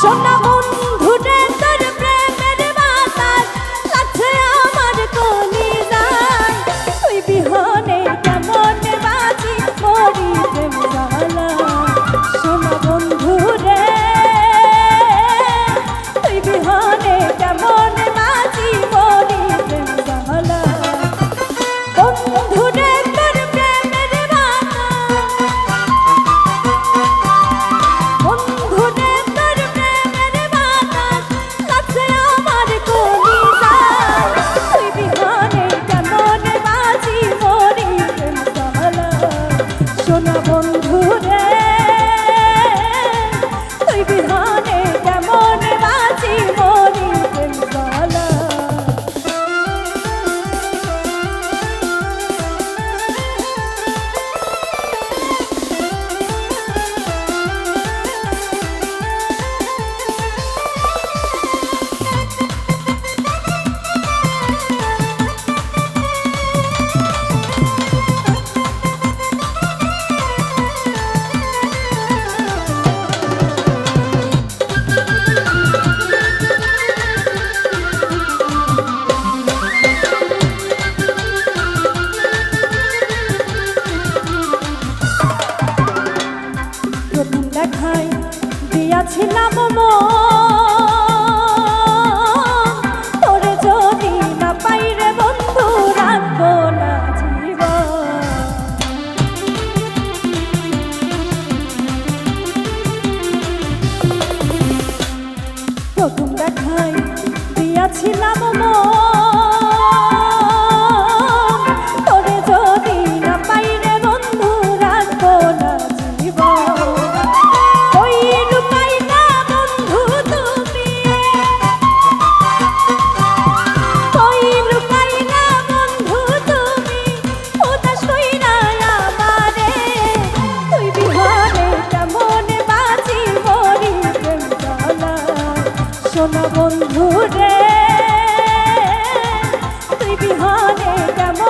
সোনা ব্যথায় দিয়াছিলাম তোরে যদি না পাই রে বন্ধু, রাখব না জীব প্রথম দেখায় দিয়াছিলাম মন। শোনা বন্ধু রে? তুই বিহনে কেমন